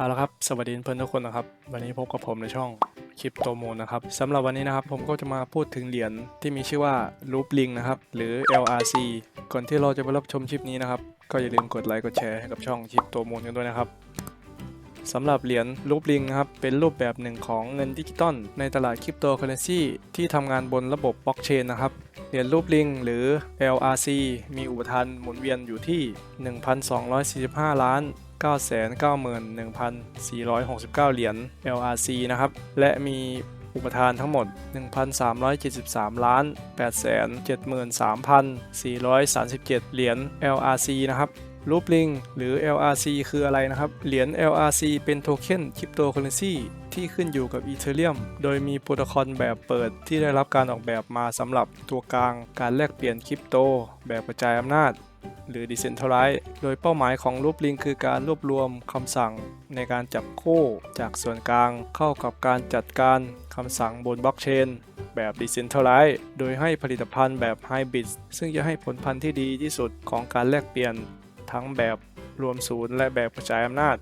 เอาละครับสวัสดีเพื่อนทุกคนนะครับ วันนี้พบกับผมในช่องคลิปโตมูลนะครับสำหรับวันนี้นะครับผมก็จะมาพูดถึงเหรียญที่มีชื่อว่า Loop Link นะครับหรือ LRC ก่อนที่เราจะไปรับชมคลิปนี้นะครับ ก็อย่าลืมกดไลค์กดแชร์ให้กับช่องคลิปโตมูลกันด้วยนะครับสำหรับเหรียญ Loop Link นะครับ เป็นรูปแบบหนึ่งของเงินดิจิตอลในตลาดคริปโตเคอเรนซีที่ทำงานบนระบบบล็อกเชนนะครับ เหรียญรูปลิงหรือ LRC มีอุปทานหมุนเวียนอยู่ที่ 1,245 ล้าน 991,469 เหรียญ LRC นะครับ และมีอุปทานทั้งหมด 1,373 ล้าน 873,437 เหรียญ LRC นะครับรูปลิงหรือ LRC คืออะไรนะครับ เหรียญ LRC เป็นโทเค็นคริปโตเคอเรนซีที่ขึ้นอยู่กับอีเธอเรียม โดยมีโปรโตคอลแบบเปิดที่ได้รับการออกแบบมาสำหรับตัวกลางการแลกเปลี่ยนคริปโต แบบกระจายอำนาจ หรือ Decentralized โดยเป้าหมายของรูปลิงคือการรวบรวมคำสั่งในการจับคู่จากส่วนกลางเข้ากับการจัดการคำสั่งบนบล็อกเชนแบบ Decentralized โดยให้ผลิตภัณฑ์แบบ Hybrid ซึ่งจะให้ผลพันธุ์ที่ดีที่สุดของการแลกเปลี่ยนทั้งแบบรวมศูนย์และแบบกระจายอำนาจ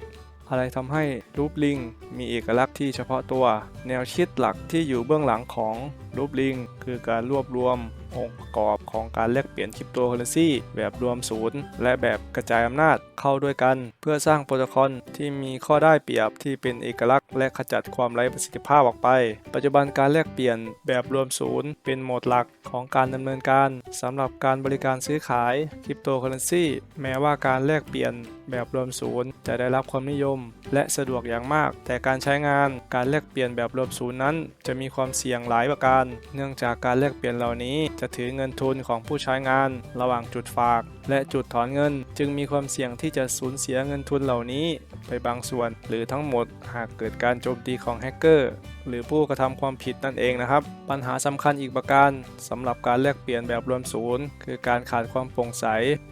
อะไรทำให้รูปลิงมีเอกลักษณ์ที่เฉพาะตัว แนวคิดหลักที่อยู่เบื้องหลังของ รูปลิง คือการรวบรวมองค์ประกอบของการแลกเปลี่ยนคริปโตเคอเรนซีแบบรวมศูนย์ และแบบกระจายอำนาจเข้าด้วยกัน เพื่อสร้างโปรโตคอลที่มีข้อได้เปรียบที่เป็นเอกลักษณ์ และขจัดความไร้ประสิทธิภาพออกไป ปัจจุบันการแลกเปลี่ยนแบบรวมศูนย์เป็นโหมดหลักของการดำเนินการสำหรับการบริการซื้อขายคริปโตเคอเรนซีแม้ว่าการแลกเปลี่ยนแบบรวมศูนย์จะได้รับความนิยม และสะดวกอย่างมาก แต่การใช้งานการแลกเปลี่ยนแบบรวมศูนย์นั้น จะมีความเสี่ยงหลายประการเนื่องจากการแลกเปลี่ยนเหล่านี้จะถือเงินทุนของผู้ใช้งาน ระหว่างจุดฝาก และจุดถอนเงิน จึงมีความเสี่ยงที่จะสูญเสียเงินทุนเหล่านี้ ไปบางส่วน หรือทั้งหมดหากเกิดการโจมตีของแฮกเกอร์หรือผู้กระทำความผิดนั่นเองนะครับ ปัญหาสำคัญอีกประการสำหรับการแลกเปลี่ยนแบบรวมศูนย์ คือการขาดความโปร่งใส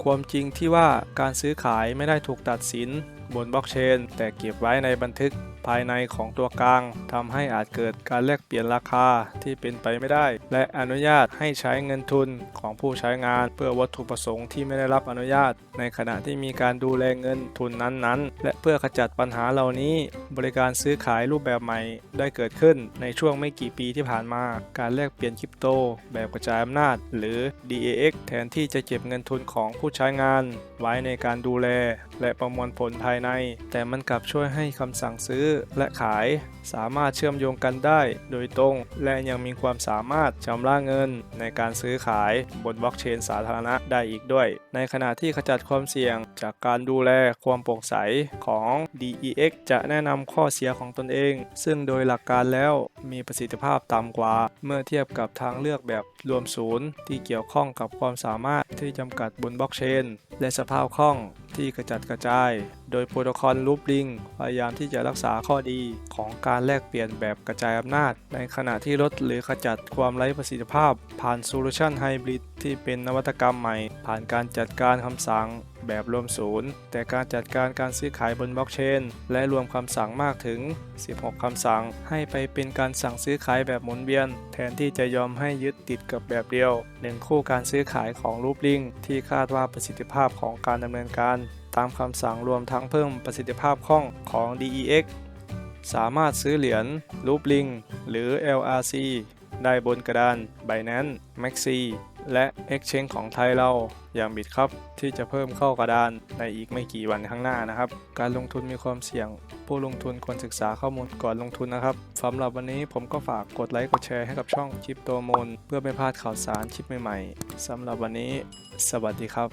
ความจริงที่ว่าการซื้อขายไม่ได้ถูกตัดสิน บนบล็อกเชน แต่เก็บไว้ในบันทึกภายในของตัวกลางทำให้อาจเกิดการแลกเปลี่ยนราคาที่เป็นไปไม่ได้ และอนุญาตให้ใช้เงินทุนของผู้ใช้งาน เพื่อวัตถุประสงค์ที่ไม่ได้รับอนุญาต ในขณะที่มีการดูแลเงินทุนนั้นๆ และเพื่อขจัดปัญหาเหล่านี้ บริการซื้อขายรูปแบบใหม่ได้เกิดขึ้นในช่วงไม่กี่ปีที่ผ่านมาการแลกเปลี่ยนคริปโต แบบกระจายอำนาจ หรือ DAX แทนที่จะเก็บเงินทุนของผู้ใช้งาน ไว้ในการดูแล และประมวลผลภายใน แต่มันกลับช่วยให้คำสั่งซื้อและขาย สามารถเชื่อมโยงกันได้โดยตรง และยังมีความสามารถชำระเงินในการซื้อขายบนบล็อกเชนสาธารณะได้อีกด้วย ในขณะที่ขจัดความเสี่ยงจากการดูแลความโปร่งใสของ DEX จะแนะนำข้อเสียของตนเอง ซึ่งโดยหลักการแล้วมีประสิทธิภาพต่ำกว่า เมื่อเทียบกับทางเลือกแบบรวมศูนย์ที่เกี่ยวข้องกับความสามารถที่จำกัดบนบล็อกเชน และสภาพคล่อง ที่กระจัดกระจาย โดยโปรโตคอลลูปลิงพยายามที่จะรักษาข้อดีของการแลกเปลี่ยนแบบกระจายอำนาจ ในขณะที่ลดหรือขจัดความไร้ประสิทธิภาพ ผ่านโซลูชันไฮบริดที่เป็นนวัตกรรมใหม่ ผ่านการจัดการคำสั่ง แบบรวมศูนย์ แต่การจัดการการซื้อขายบนบล็อกเชน และรวมคำสั่งมากถึง 16 คำสั่ง ให้ไปเป็นการสั่งซื้อขายแบบหมุนเวียน แทนที่จะยอมให้ยึดติดกับแบบเดียวหนึ่งคู่การซื้อขายของรูปลิงที่คาดว่าประสิทธิภาพของการดำเนินการ ตามคำสั่งรวมทั้งเพิ่มประสิทธิภาพคล่องของ DEX สามารถซื้อเหรียญรูปลิงหรือ LRC ได้บนกระดาน Binance Maxi และ Exchange ของไทยเราอย่างบิดครับที่จะเพิ่มเข้ากระดานในอีกไม่กี่วันข้างหน้านะครับ การลงทุนมีความเสี่ยง ผู้ลงทุนควรศึกษาข้อมูลก่อนลงทุนนะครับสำหรับวันนี้ผมก็ฝากกดไลค์กดแชร์ให้กับช่องชิปโตมูลเพื่อไม่พลาดข่าวสารชิปใหม่ๆสำหรับวันนี้ สวัสดีครับ